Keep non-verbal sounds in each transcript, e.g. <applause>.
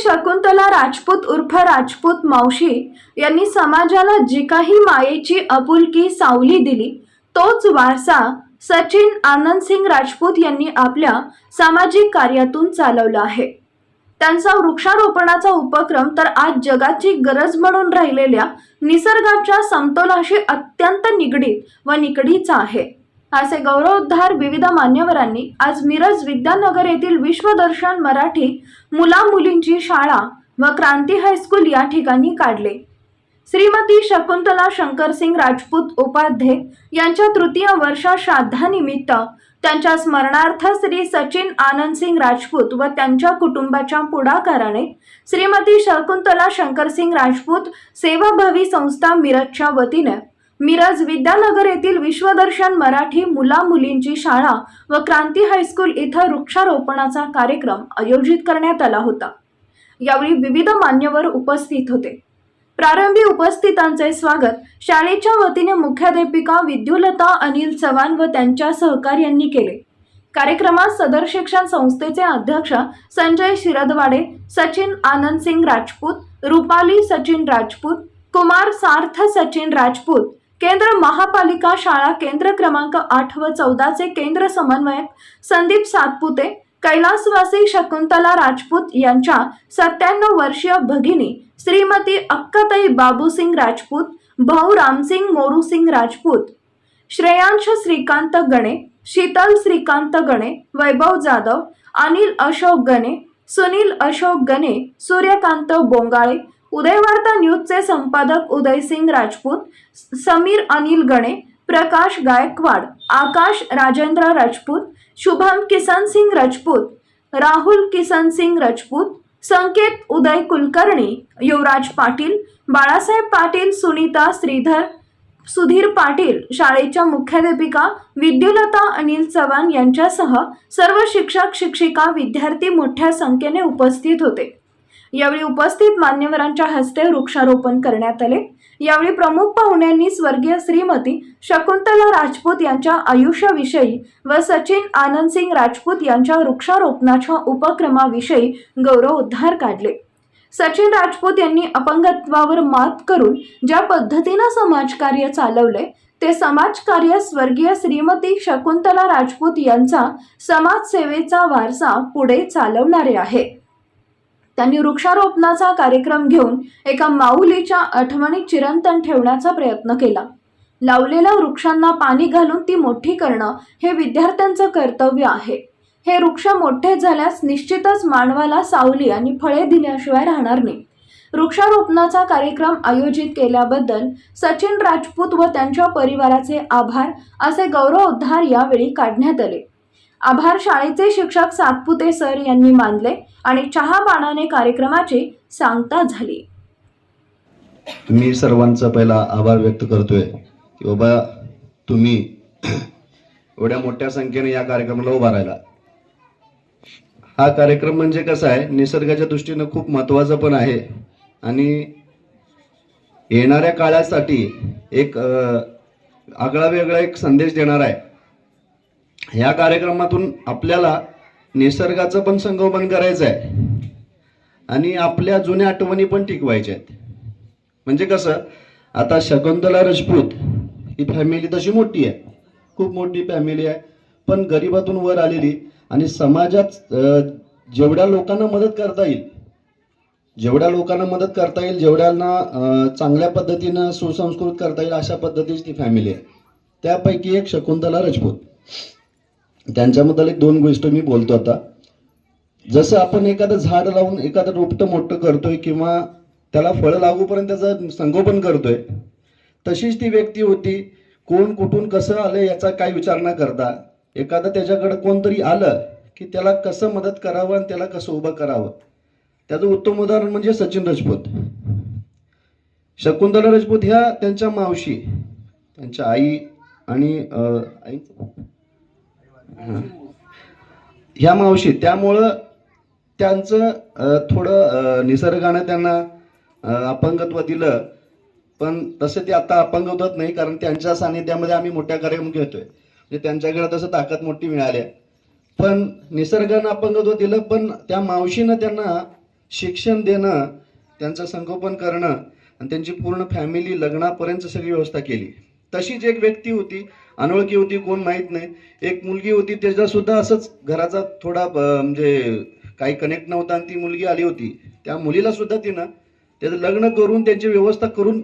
शकुंतला राजपूत उर्फ राजपूत मावशी यांनी समाजाला जी काही मायेची आपुलकी सावली दिली तोच वारसा सचिन आनंदसिंग राजपूत यांनी आपल्या सामाजिक कार्यातून चालवला आहे. त्यांचा वृक्षारोपणाचा उपक्रम तर आज जगाची गरज म्हणून राहिलेल्या निसर्गाच्या समतोलाशी अत्यंत निगडीत व निकडीचा आहे. असे गौरवोद्धार विविध मान्यवरांनी आज मिरज विद्यानगर येथील विश्वदर्शन मराठी मुला मुलींची शाळा व क्रांती हायस्कूल या ठिकाणी काढले. श्रीमती शकुंतला शंकरसिंग राजपूत उपाध्ये यांच्या तृतीय वर्षा श्राद्धानिमित्त त्यांच्या स्मरणार्थ श्री सचिन आनंदसिंग राजपूत व त्यांच्या कुटुंबाच्या पुढाकाराने श्रीमती शकुंतला शंकरसिंग राजपूत सेवाभावी संस्था मिरजच्या वतीने मिरज विद्यानगर येथील विश्वदर्शन मराठी मुला मुलींची शाळा व क्रांती हायस्कूल इथं वृक्षारोपणाचा कार्यक्रम आयोजित करण्यात आला होता. यावेळी विविध मान्यवर उपस्थित होते. प्रारंभी उपस्थितांचे स्वागत शाळेच्या वतीने मुख्याध्यापिका विद्युलता अनिल चव्हाण व त्यांच्या सहकार्यांनी केले. कार्यक्रमात सदर शिक्षण संस्थेचे अध्यक्ष संजय शिरदवाडे सचिन आनंद सिंग राजपूत रुपाली सचिन राजपूत कुमार सार्थ सचिन राजपूत केंद्र महापालिका शाळा केंद्र क्रमांक आठ व चौदाचे केंद्र समन्वयक संदीप सातपुते कैलासवासी शकुंतला राजपूत यांच्या सत्त्याण्णव वर्षीय भगिनी श्रीमती अक्काताई बाबूसिंग राजपूत भाऊ रामसिंग मोरूसिंग राजपूत श्रेयांश श्रीकांत गणे शीतल श्रीकांत गणे वैभव जाधव अनिल अशोक गणे सुनील अशोक गणे सूर्यकांत बोंगाळे उदयवार्ता न्यूजचे संपादक उदयसिंग राजपूत समीर अनिल गणे प्रकाश गायकवाड आकाश राजेंद्र राजपूत शुभम किसन सिंग राजपूत राहुल किसन सिंग राजपूत संकेत उदय कुलकर्णी युवराज पाटील बाळासाहेब पाटील सुनीता श्रीधर सुधीर पाटील शाळेच्या मुख्याध्यापिका विद्युलता अनिल चव्हाण यांच्यासह सर्व शिक्षक शिक्षिका विद्यार्थी मोठ्या संख्येने उपस्थित होते. यावेळी उपस्थित मान्यवरांच्या हस्ते वृक्षारोपण करण्यात आले. यावेळी प्रमुख पाहुण्यांनी स्वर्गीय श्रीमती शकुंतला राजपूत यांच्या आयुष्याविषयी व सचिन आनंदसिंग राजपूत यांच्या वृक्षारोपणाच्या उपक्रमाविषयी गौरव उद्धार काढले. सचिन राजपूत यांनी अपंगत्वावर मात करून ज्या पद्धतीनं समाजकार्य चालवले ते समाजकार्य स्वर्गीय श्रीमती शकुंतला राजपूत यांचा समाजसेवेचा वारसा पुढे चालवणारे आहे. त्यांनी वृक्षारोपणाचा कार्यक्रम घेऊन एका माऊलीच्या आठवणी चिरंतन ठेवण्याचा प्रयत्न केला. लावलेल्या वृक्षांना पाणी घालून ती मोठी करणं हे विद्यार्थ्यांचं कर्तव्य आहे. हे वृक्ष मोठे झाल्यास निश्चितच मानवाला सावली आणि फळे दिल्याशिवाय राहणार नाही. वृक्षारोपणाचा कार्यक्रम आयोजित केल्याबद्दल सचिन राजपूत व त्यांच्या परिवाराचे आभार असे गौरवोद्धार यावेळी काढण्यात आले. आभार शाळेचे शिक्षक सातपुते सर यांनी मानले आणि चहा पानाने कार्यक्रमाची सांगता झाली. मी सर्वांचा पहिला आभार व्यक्त करतोय की बाबा तुम्ही एवढ्या मोठ्या संख्येने या कार्यक्रमाला उभा राहिला. हा कार्यक्रम म्हणजे कसा आहे? निसर्गाच्या दृष्टीनं खूप महत्त्वाचा पण आहे आणि येणाऱ्या काळासाठी एक आगळा वेगळा एक संदेश देणार आहे. ह्या कार्यक्रमातून आपल्याला निसर्गाचं पण संगोपन करायचं आहे. आणि आपल्या जुन्या आठवणी पण टिकवायच्या आहेत. म्हणजे कसं आता शकुंतला राजपूत ही फॅमिली तशी मोठी आहे. खूप मोठी फॅमिली आहे. पण गरिबातून वर आलेली आणि समाजात जेवढ्या लोकांना मदत करता येईल जेवढ्या लोकांना मदत करता येईल जेवढ्यांना चांगल्या पद्धतीनं सुसंस्कृत करता येईल अशा पद्धतीची ती फॅमिली आहे. त्यापैकी एक शकुंतला राजपूत. त्यांच्याबद्दल एक दोन गोष्ट मी बोलतो आता. जसं आपण एखादं झाड लावून एखादं रोपटं मोठं करतोय किंवा त्याला फळं लागूपर्यंत त्याचं संगोपन करतोय तशीच ती व्यक्ती होती. कोण कुठून कसं आलं याचा काही विचार न करता एखादं त्याच्याकडं कोणतरी आलं की त्याला कसं मदत करावं आणि त्याला कसं उभं करावं. त्याचं उत्तम उदाहरण म्हणजे सचिन राजपूत. शकुंतला राजपूत ह्या त्यांच्या मावशी त्यांच्या आई आणि आई. ह्या मावशी त्यामुळं त्यांचं थोडं निसर्गानं त्यांना अपंगत्व दिलं. पण तसं ते आता अपंग होत नाही कारण त्यांच्या सानिध्यामध्ये आम्ही मोठ्या कार्यक्रम घेतोय. म्हणजे त्यांच्याकडे तसं ताकद मोठी मिळाली. आहे पण निसर्गानं अपंगत्व दिलं पण त्या मावशीनं त्यांना शिक्षण देणं त्यांचं संगोपन करणं आणि त्यांची पूर्ण फॅमिली लग्नापर्यंत सगळी व्यवस्था केली. तशीच एक व्यक्ती होती अनोळखी होती कोण माहीत नाही. एक मुलगी होती त्याचा सुद्धा असंच घराचा थोडा म्हणजे काही कनेक्ट नव्हता आणि ती मुलगी आली होती. त्या मुलीला सुद्धा तिनं त्याचं लग्न करून त्यांची व्यवस्था करून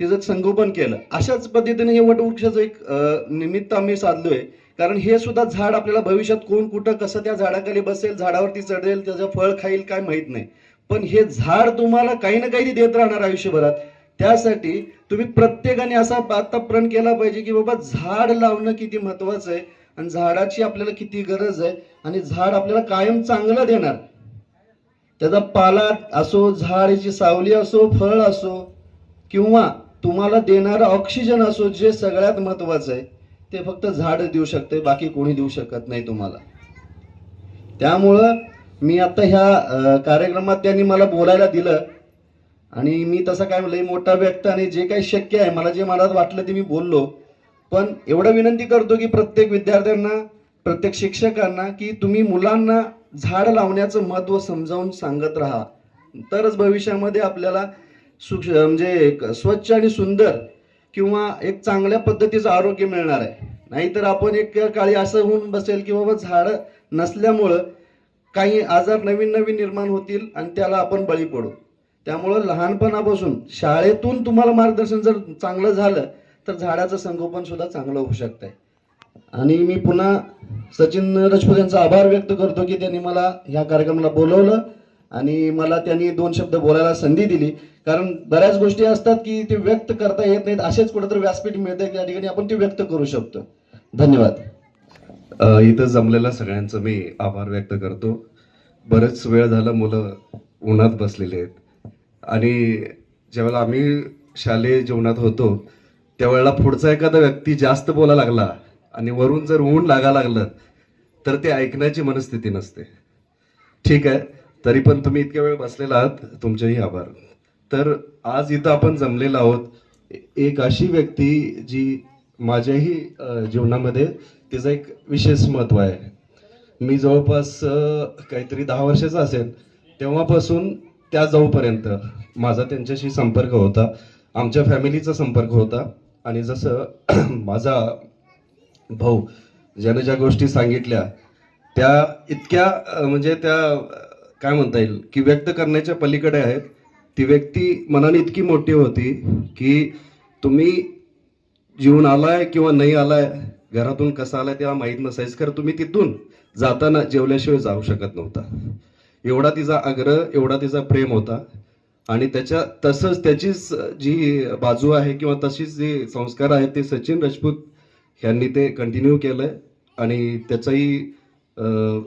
तिचं संगोपन केलं. अशाच पद्धतीने हे वटवृक्षाचं एक निमित्त आम्ही साधलोय. कारण हे सुद्धा झाड आपल्याला भविष्यात कोण कुठं कसं त्या झाडाखाली बसेल झाडावरती चढेल त्याचं फळ खाईल काय माहीत नाही. पण हे झाड तुम्हाला काही ना काही देत राहणार आयुष्यभरात. त्यासाठी तुम्ही प्रत्येकाने असा आता प्रण केला पाहिजे की बाबा झाड लावणं किती महत्वाचं आहे आणि झाडाची आपल्याला किती गरज आहे आणि झाड आपल्याला कायम चांगलं देणार. त्याचा पाला असो झाडाची सावली असो फळ असो किंवा तुम्हाला देणारं ऑक्सिजन असो जे सगळ्यात महत्वाचं आहे ते फक्त झाड देऊ शकते बाकी कोणी देऊ शकत नाही तुम्हाला. त्यामुळं मी आता ह्या कार्यक्रमात त्यांनी मला बोलायला दिलं. आणि मी तसं काय लई मोठा व्यक्त आणि जे काही शक्य आहे मला जे मनात वाटलं ते मी बोललो. पण एवढं विनंती करतो की प्रत्येक विद्यार्थ्यांना प्रत्येक शिक्षकांना की तुम्ही मुलांना झाड लावण्याचं महत्त्व समजावून सांगत राहा. तरच भविष्यामध्ये आपल्याला सुक्ष म्हणजे स्वच्छ आणि सुंदर किंवा एक चांगल्या पद्धतीचं आरोग्य मिळणार आहे. नाहीतर आपण एक काळी असं होऊन बसेल की बाबा झाडं नसल्यामुळं काही आजार नवीन नवीन निर्माण होतील आणि त्याला आपण बळी पडू. त्यामुळं लहानपणापासून शाळेतून तुम्हाला मार्गदर्शन जर चांगलं झालं तर झाडाचं संगोपन सुद्धा चांगलं होऊ शकतंय. आणि मी पुन्हा सचिन राजपूत यांचा आभार व्यक्त करतो की त्यांनी मला ह्या कार्यक्रमाला बोलवलं आणि मला त्यांनी दोन शब्द बोलायला संधी दिली. कारण बऱ्याच गोष्टी असतात की ते व्यक्त करता येत नाहीत असेच कुठेतरी व्यासपीठ मिळते त्या ठिकाणी आपण ते व्यक्त करू शकतो. धन्यवाद. इथं जमलेल्या सगळ्यांचं मी आभार व्यक्त करतो. बरेच वेळ झालं मुलं उन्हात बसलेले आहेत. आणि ज्यावेळेला आम्ही शालेय जीवनात होतो त्यावेळेला पुढचा एखादा व्यक्ती जास्त बोला लागला आणि वरून जर ऊन लागा लागलं तर ते ऐकण्याची मनस्थिती नसते. ठीक आहे तरी पण तुम्ही इतक्या वेळ बसलेला आहात तुमचेही आभार. तर आज इथं आपण जमलेलो आहोत एक अशी व्यक्ती जी माझ्याही जीवनामध्ये तिचं एक विशेष महत्त्व आहे. मी जवळपास काहीतरी दहा वर्षाचा असेल तेव्हापासून त्या जाऊपर्यंत माझा त्यांच्याशी संपर्क होता. आमच्या फॅमिलीचा संपर्क होता. आणि जसं <clears throat> माझा भाऊ ज्यानं ज्या गोष्टी सांगितल्या त्या इतक्या म्हणजे त्या काय म्हणता येईल की व्यक्त करण्याच्या पलीकडे आहेत. ती व्यक्ती मनाने इतकी मोठी होती की तुम्ही जीवन आलाय किंवा नाही आलाय घरातून कसा आलाय तेव्हा माहीत नसायचं. कारण तुम्ही तिथून जाताना जेवल्याशिवाय जाऊ शकत नव्हता. एवढा तिचा आग्रह एवढा तिचा प्रेम होता. आणि त्याच्या तसंच त्याचीच जी बाजू आहे किंवा तशीच जे संस्कार आहेत ते सचिन राजपूत यांनी ते कंटिन्यू केलंय. आणि त्याचाही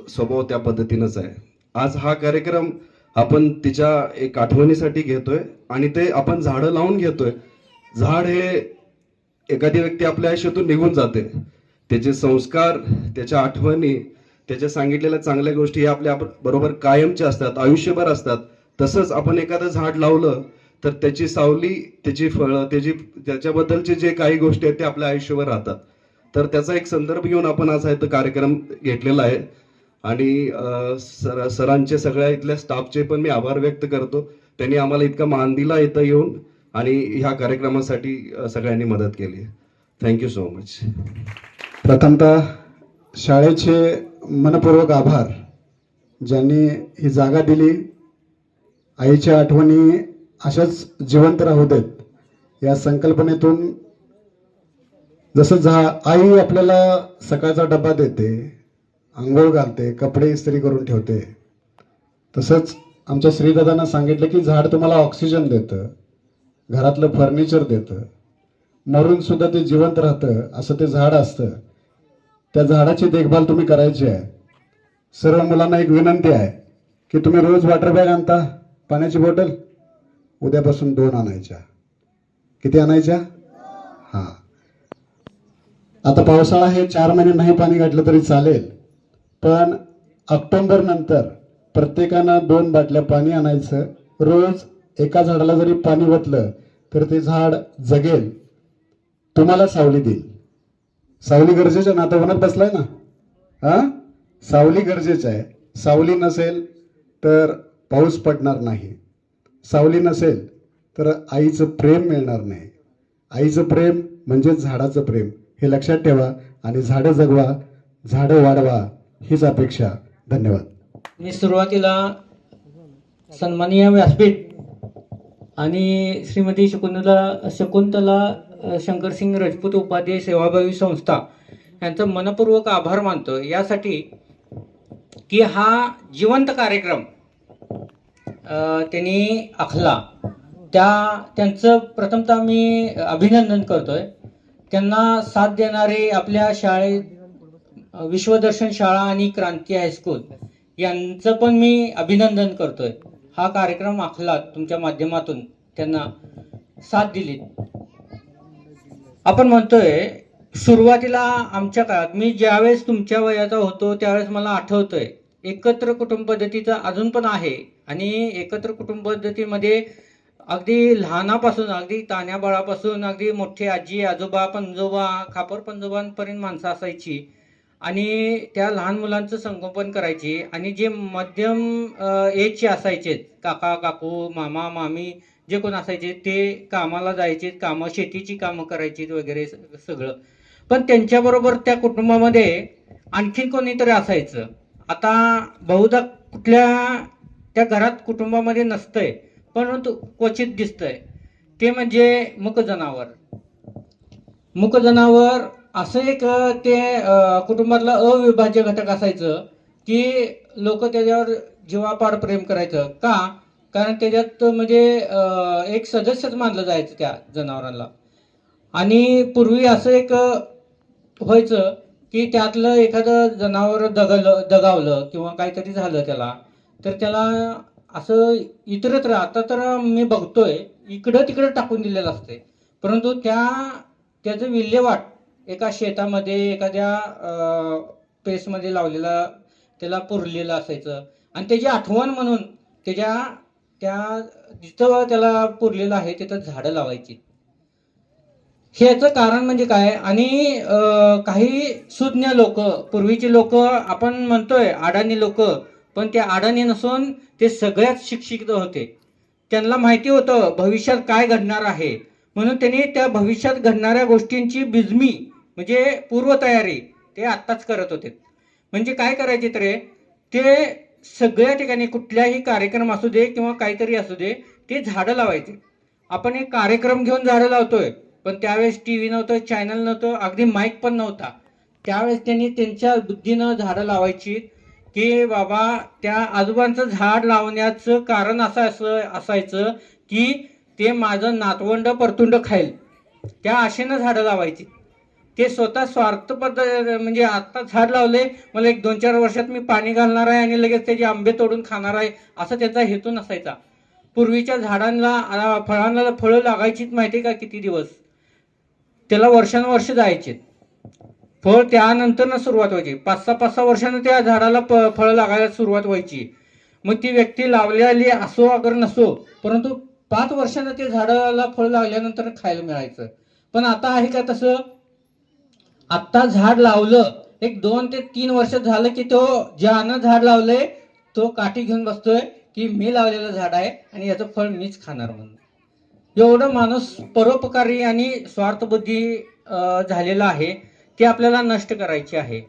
स्वभाव त्या पद्धतीनंच आहे. आज हा कार्यक्रम आपण तिच्या एक आठवणीसाठी घेतोय आणि ते आपण झाडं लावून घेतोय. झाड हे एखादी व्यक्ती आपल्या आयुष्यातून निघून जाते. त्याचे संस्कार त्याच्या आठवणी त्याच्या सांगितलेल्या चांगल्या गोष्टी ह्या आपल्या बरोबर कायमच्या असतात आयुष्यभर असतात. तसंच आपण एखादं झाड लावलं तर त्याची सावली त्याची फळं त्याची त्याच्याबद्दलचे जे काही गोष्टी आहेत ते आपल्या आयुष्यभर राहतात. तर त्याचा एक संदर्भ घेऊन आपण आज हा इथं कार्यक्रम घेतलेला आहे. आणि सर सरांचे सगळ्या इथल्या स्टाफचे पण मी आभार व्यक्त करतो. त्यांनी आम्हाला इतका मान दिला इथं येऊन आणि ह्या कार्यक्रमासाठी सगळ्यांनी मदत केली थँक्यू सो मच प्रथमतः शाळेचे मनपूर्वक आभार. ज्यांनी ही जागा दिली आईच्या आठवणी अशाच जिवंत राहू देत या संकल्पनेतून जसं झा आई आपल्याला सकाळचा डब्बा देते आंघोळ घालते कपडे इस्त्री करून ठेवते तसंच आमच्या श्रीदादांना सांगितलं की झाड तुम्हाला ऑक्सिजन देतं घरातलं फर्निचर देतं मरून सुद्धा ते जिवंत राहतं असं ते झाड असतं. त्या झाडाची देखभाल तुम्ही करायची आहे. सर्व मुलांना एक विनंती आहे की तुम्ही रोज वॉटर बॅग आणता पाण्याची बॉटल उद्यापासून दोन आणायच्या. किती आणायच्या? हां. आता पावसाळा हे चार महिने नाही पाणी घातलं तरी चालेल पण ऑक्टोंबर नंतर प्रत्येकानं दोन बाटल्या पाणी आणायचं. रोज एका झाडाला जरी पाणी ओतलं तर ते झाड जगेल. तुम्हाला सावली देईल. सावली गरजेचं ना बसलाय ना? हा? सावली गरजेचं आहे. सावली नसेल तर पाऊस पडणार नाही. सावली नसेल तर आईचं प्रेम मिळणार नाही. आईचं प्रेम म्हणजे झाडाचं प्रेम. हे लक्षात ठेवा आणि झाडं जगवा झाडं वाढवा हीच अपेक्षा. धन्यवाद. मी सुरुवातीला सन्माननीय व्यासपीठ आणि श्रीमती शकुंतला शकुंतला शंकरसिंग राजपूत उपाध्याय सेवाभावी संस्था यांचं मनपूर्वक आभार मानतो यासाठी की हा जिवंत कार्यक्रम त्यांनी आखला त्या त्यांचं प्रथमतः मी अभिनंदन करतोय. त्यांना साथ देणारे आपल्या शाळेत विश्वदर्शन शाळा आणि क्रांती हायस्कूल यांचं पण मी अभिनंदन करतोय. हा कार्यक्रम आखला तुमच्या माध्यमातून त्यांना साथ दिली. आपण म्हणतोय सुरुवातीला आमच्या काळात मी ज्यावेळेस तुमच्या वयाचा होतो त्यावेळेस मला आठवतंय एकत्र कुटुंबपद्धतीचं अजून पण आहे. आणि एकत्र कुटुंब पद्धतीमध्ये अगदी लहानापासून अगदी ताण्या बाळापासून अगदी मोठे आजी आजोबा पंजोबा खापर पंजोबांपर्यंत माणसं असायची. आणि त्या लहान मुलांचं संगोपन करायची. आणि जे मध्यम एजचे असायचे काका काकू मामा मामी जे कोण असायचे ते कामाला जायचे कामं शेतीची कामं करायची वगैरे सगळं. पण त्यांच्याबरोबर त्या कुटुंबामध्ये आणखीन कोणीतरी असायचं. आता बहुधा कुठल्या त्या घरात कुटुंबामध्ये नसतंय परंतु क्वचित दिसतंय. ते म्हणजे मुक जनावर मुक जनावर असं एक ते कुटुंबातलं अविभाज्य घटक असायचं की लोक त्याच्यावर जीवापार प्रेम करायचं. का? कारण त्याच्यात म्हणजे एक सदस्यच मानलं जायचं त्या जनावरांना आणि पूर्वी असं एक व्हायचं की त्यातलं एखादं जनावर दगलं दगावलं किंवा काहीतरी झालं त्याला तर त्याला असं इतरत्र आता तर मी बघतोय इकडं तिकडं टाकून दिलेलं असते परंतु त्या त्याचं विल्हेवाट एका शेतामध्ये एखाद्या पेसमध्ये लावलेला त्याला पुरलेलं असायचं. आणि त्याची आठवण म्हणून त्याच्या त्या जिथं त्याला पुरलेलं आहे तिथं झाडं लावायची. ह्याचं कारण म्हणजे काय? आणि काही सुज्ञ लोक पूर्वीचे लोक आपण म्हणतोय अडाणी लोक पण ते अडाणी नसून ते सगळ्यात शिक्षित होते. त्यांना माहिती होतं भविष्यात काय घडणार आहे. म्हणून त्यांनी त्या भविष्यात घडणाऱ्या गोष्टींची बिजमी म्हणजे पूर्वतयारी ते आत्ताच करत होते. म्हणजे काय करायचे तर ते सगळ्या ठिकाणी कुठल्याही कार्यक्रम असू दे किंवा काहीतरी असू दे ते झाडं लावायचे. आपण एक कार्यक्रम घेऊन झाडं लावतोय पण त्यावेळेस टी व्ही नव्हतं चॅनल नव्हतं अगदी माईक पण नव्हता. त्यावेळेस त्यांनी त्यांच्या बुद्धीनं झाडं लावायची की बाबा त्या आजोबांचं झाड लावण्याचं कारण असं असं असायचं की ते माझं नातवंड परतुंड खाईल. त्या आशेनं झाडं लावायची. ते स्वतः स्वार्थ म्हणजे आता झाड लावले मला एक दोन चार वर्षात मी पाणी घालणार आहे आणि लगेच त्याचे आंबे तोडून खाणार आहे असा त्याचा हेतू नसायचा. पूर्वीच्या झाडांना फळांना फळं लागायचीच माहिती का किती दिवस? त्याला वर्षानुवर्ष जायचे. फळ त्यानंतर सुरुवात व्हायची. पाच सहा पाच सहा वर्षानं त्या झाडाला प फळं लागायला सुरुवात व्हायची. मग ती व्यक्ती लावलेली असो अगर नसो परंतु पाच वर्षानं ते झाडाला फळ लागल्यानंतर खायला मिळायचं. पण आता आहे का तसं? आत्ता झाड लावलं एक दोन ते तीन वर्ष झालं की तो ज्यानं झाड लावलंय तो काठी घेऊन बसतोय की मी लावलेलं झाड आहे आणि याचं फळ मीच खाणार म्हणून. एवढं माणूस परोपकारी आणि स्वार्थबुद्धी झालेलं झालेला आहे ते आपल्याला नष्ट करायचे आहे.